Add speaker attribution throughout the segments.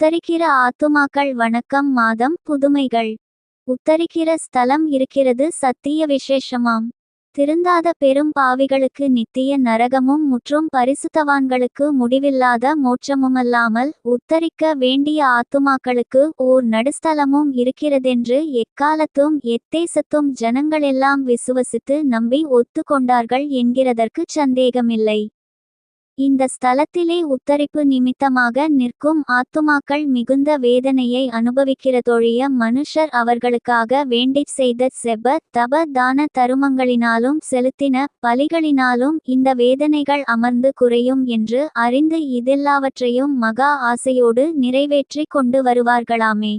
Speaker 1: உத்தரிக்கிற ஆத்துமாக்கள் வணக்கம் மாதம் புதுமைகள். உத்தரிக்கிற ஸ்தலம் இருக்கிறது சத்திய விசேஷமாம். திருந்தாத பெரும் பாவிகளுக்கு நித்திய நரகமும் முற்றும் பரிசுத்தவான்களுக்கு முடிவில்லாத மோட்சமுமல்லாமல் உத்தரிக்க வேண்டிய ஆத்துமாக்களுக்கு ஓர் நடுஸ்தலமும் இருக்கிறதென்று எக்காலத்தும் எத்தேசத்தும் ஜனங்களெல்லாம் விசுவசித்து நம்பி ஒத்துக்கொண்டார்கள் என்கிறதற்கு சந்தேகமில்லை. இந்த ஸ்தலத்திலே உத்தரிப்பு நிமித்தமாக நிற்கும் ஆத்துமாக்கள் மிகுந்த வேதனையை அனுபவிக்கிறதொழிய மனுஷர் அவர்களுக்காக வேண்டிச் செய்த செப தப தான தருமங்களினாலும் செலுத்தின பலிகளினாலும் இந்த வேதனைகள் அமர்ந்து குறையும் என்று அறிந்து இதெல்லாவற்றையும் மகா ஆசையோடு நிறைவேற்றி கொண்டு வருவார்களாமே.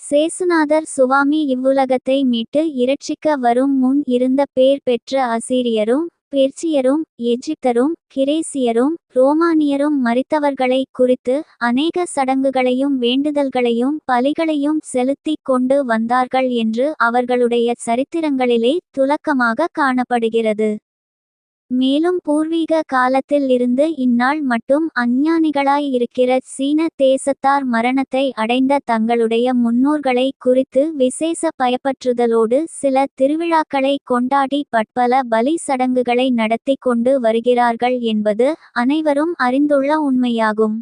Speaker 1: சேசுநாதர் சுவாமி இவ்வுலகத்தை மீட்டு இரட்சிக்க வரும் முன் இருந்த பேர் பெற்ற அசீரியரும் பெர்ச்சியரும் எஜிப்தரும் கிரேசியரும் ரோமானியரும் மறித்தவர்களை குறித்து அநேக சடங்குகளையும் வேண்டுதல்களையும் பலிகளையும் செலுத்திக் கொண்டு வந்தார்கள் என்று அவர்களுடைய சரித்திரங்களிலே துலக்கமாக காணப்படுகிறது. மேலும் பூர்வீக காலத்தில் இருந்து இந்நாள் மட்டும் அஞ்ஞானிகளாய் இருக்கிற சீன தேசத்தார் மரணத்தை அடைந்த தங்களுடைய முன்னோர்களை குறித்து விசேஷ பயப்பற்றுதலோடு சில திருவிழாக்களை கொண்டாடி பட்பல பலி சடங்குகளை நடத்தி கொண்டு வருகிறார்கள் என்பது அனைவரும் அறிந்துள்ள உண்மையாகும்.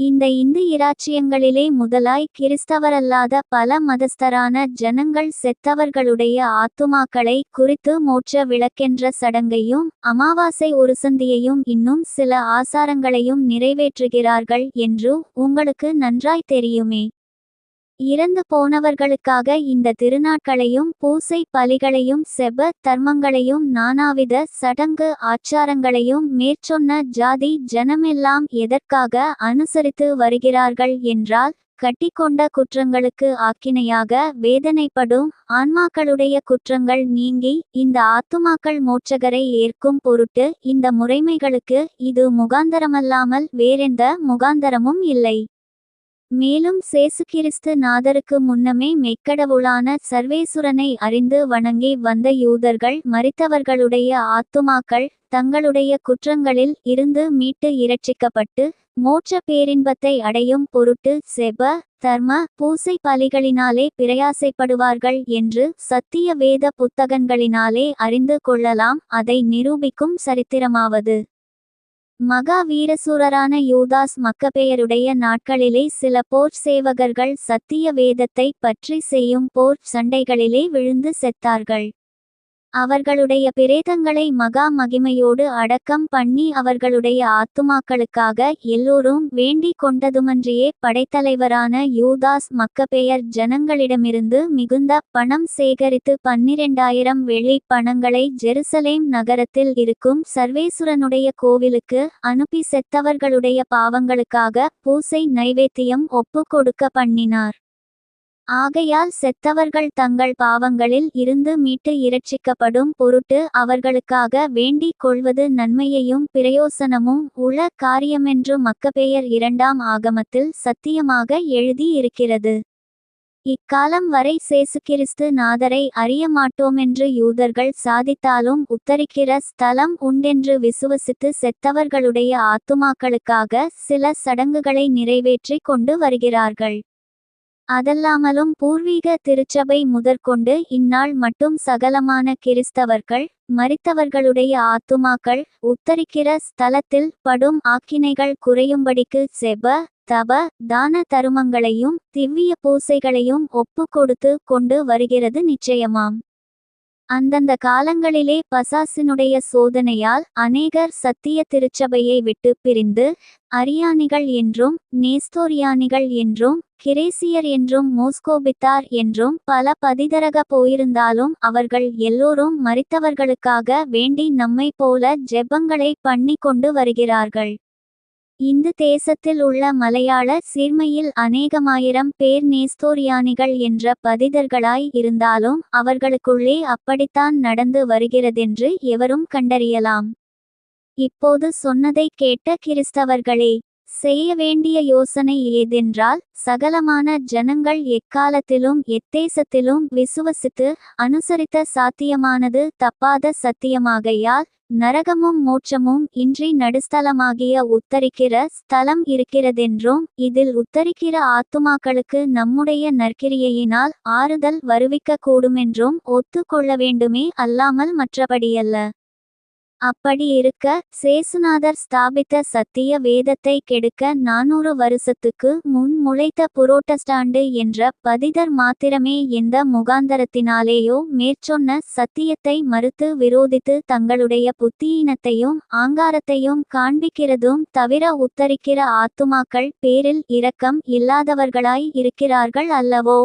Speaker 1: இந்த இந்து இராச்சியங்களிலே முதலாய் கிறிஸ்தவரல்லாத பல மதஸ்தரான ஜனங்கள் செத்தவர்களுடைய ஆத்துமாக்களை குறித்து மோட்ச விளக்கென்ற சடங்கையும் அமாவாசை உருசந்தியையும் இன்னும் சில ஆசாரங்களையும் நிறைவேற்றுகிறார்கள் என்று உங்களுக்கு நன்றாய் தெரியுமே. இறந்து போனவர்களுக்காக இந்த திருநாட்களையும் பூசை பலிகளையும் செப தர்மங்களையும் நானாவித சடங்கு ஆச்சாரங்களையும் மேற்சொன்ன ஜாதி ஜனமெல்லாம் எதற்காக அனுசரித்து வருகிறார்கள் என்றால் கட்டிக்கொண்ட குற்றங்களுக்கு ஆக்கினையாக வேதனைப்படும் ஆன்மாக்களுடைய குற்றங்கள் நீங்கி இந்த ஆத்துமாக்கள் மோட்சகரை ஏற்கும் பொருட்டு இந்த முறைமைகளுக்கு இது முகாந்தரமல்லாமல் வேறெந்த முகாந்தரமும் இல்லை. மேலும் சேசுகிறிஸ்து நாதருக்கு முன்னமே மெக்கடவுளான சர்வேசுரனை அறிந்து வணங்கி வந்த யூதர்கள் மறித்தவர்களுடைய ஆத்துமாக்கள் தங்களுடைய குற்றங்களில் இருந்து மீட்டு இரட்சிக்கப்பட்டு மோட்ச பேரின்பத்தை அடையும் பொருட்டு செப தர்ம பூசை பலிகளினாலே பிரயாசைப்படுவார்கள் என்று சத்திய வேத புத்தகங்களினாலே அறிந்து கொள்ளலாம் அதை நிரூபிக்கும் சரித்திரமாவது. மகா வீரசூரரான யூதாஸ் மக்கபெயருடைய நாட்களிலே சில போர் சேவகர்கள் சத்திய வேதத்தை பற்றி செய்யும் போர் சண்டைகளிலே விழுந்து செத்தார்கள். அவர்களுடைய பிரேதங்களை மகா மகிமையோடு அடக்கம் பண்ணி அவர்களுடைய ஆத்துமாக்களுக்காக எல்லோரும் வேண்டிக் கொண்டதுமன்றியே படைத்தலைவரான யூதாஸ் மக்கபெயர் ஜனங்களிடமிருந்து மிகுந்த பணம் சேகரித்து பன்னிரெண்டாயிரம் வெள்ளி பணங்களை ஜெருசலேம் நகரத்தில் இருக்கும் சர்வேசுரனுடைய கோவிலுக்கு அனுப்பி செத்தவர்களுடைய பாவங்களுக்காக பூசை நைவேத்தியம் ஒப்பு கொடுக்க பண்ணினார். ஆகையால் செத்தவர்கள் தங்கள் பாவங்களில் இருந்து மீட்டு இரட்சிக்கப்படும் பொருட்டு அவர்களுக்காக வேண்டிக் கொள்வது நன்மையையும் பிரயோசனமும் உள காரியமென்று மக்கபெயர் இரண்டாம் ஆகமத்தில் சத்தியமாக எழுதி இருக்கிறது. இக்காலம் வரை சேசுகிறிஸ்து நாதரை அறிய மாட்டோமென்று யூதர்கள் சாதித்தாலும் உத்தரிக்கிற ஸ்தலம் உண்டென்று விசுவசித்து செத்தவர்களுடைய ஆத்துமாக்களுக்காக சில சடங்குகளை நிறைவேற்றி கொண்டு வருகிறார்கள். அதல்லாமலும் பூர்வீக திருச்சபை முதற்கொண்டு இந்நாள் மட்டும் சகலமான கிறிஸ்தவர்கள் மரித்தவர்களுடைய ஆத்துமாக்கள் உத்தரிக்கிற ஸ்தலத்தில் படும் ஆக்கினைகள் குறையும்படிக்கு செப தப தான தருமங்களையும் திவ்ய பூசைகளையும் ஒப்பு கொடுத்து கொண்டு வருகிறது நிச்சயமாம். அந்தந்த காலங்களிலே பசாசினுடைய சோதனையால் அநேகர் சத்திய திருச்சபையை விட்டு பிரிந்து அரியானிகள் என்றும் நேஸ்தோரியானிகள் என்றும் கிரேசியர் என்றும் மோஸ்கோபித்தார் என்றும் பல பதிதரக போயிருந்தாலும் அவர்கள் எல்லோரும் மறித்தவர்களுக்காக வேண்டி நம்மை போல ஜெபங்களை பண்ணி கொண்டு வருகிறார்கள். இந்து தேசத்தில் உள்ள மலையாள சிறுமையில் அநேகமாயிரம் பேர் நேஸ்தோரியானிகள் என்ற பதிதர்களாய் இருந்தாலும் அவர்களுக்குள்ளே அப்படித்தான் நடந்து வருகிறதென்று எவரும் கண்டறியலாம். இப்போது சொன்னதை கேட்ட கிறிஸ்தவர்களே செய்ய வேண்டிய யோசனை ஏதென்றால் சகலமான ஜனங்கள் எக்காலத்திலும் எத்தேசத்திலும் விசுவசித்து அனுசரித்த சாத்தியமானது தப்பாத சத்தியமாகையால் நரகமும் மோட்சமும் இன்றி நடுஸ்தலமாகிய உத்தரிக்கிற ஸ்தலம் இருக்கிறதென்றும். இதில் உத்தரிக்கிற ஆத்துமாக்களுக்கு நம்முடைய நற்கிரியையினால் ஆறுதல் வருவிக்க கூடுமென்றும். ஒத்து கொள்ள வேண்டுமே அல்லாமல் மற்றபடியல்ல. அப்படி இருக்க சேசுநாதர் ஸ்தாபித்த சத்திய வேதத்தை கெடுக்க நானூறு வருஷத்துக்கு முன் முளைத்த புரோட்டஸ்டாண்டு என்ற பதிதர் மாத்திரமே எந்த முகாந்தரத்தினாலேயோ மேற்சொன்ன சத்தியத்தை மறுத்து விரோதித்து தங்களுடைய புத்தியினத்தையும் ஆங்காரத்தையும் காண்பிக்கிறதும் தவிர உத்தரிக்கிற ஆத்துமாக்கள் பேரில் இரக்கம் இல்லாதவர்களாய் இருக்கிறார்கள் அல்லவோ?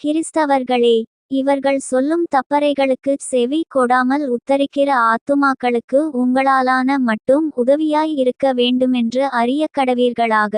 Speaker 1: கிறிஸ்தவர்களே இவர்கள் சொல்லும் தப்பறைகளுக்கு செவி கொடாமல் உத்தரிக்கிற ஆத்துமாக்களுக்கு உங்களாலான மட்டும் உதவியாய் இருக்க வேண்டுமென்று அறிய கடவீர்களாக.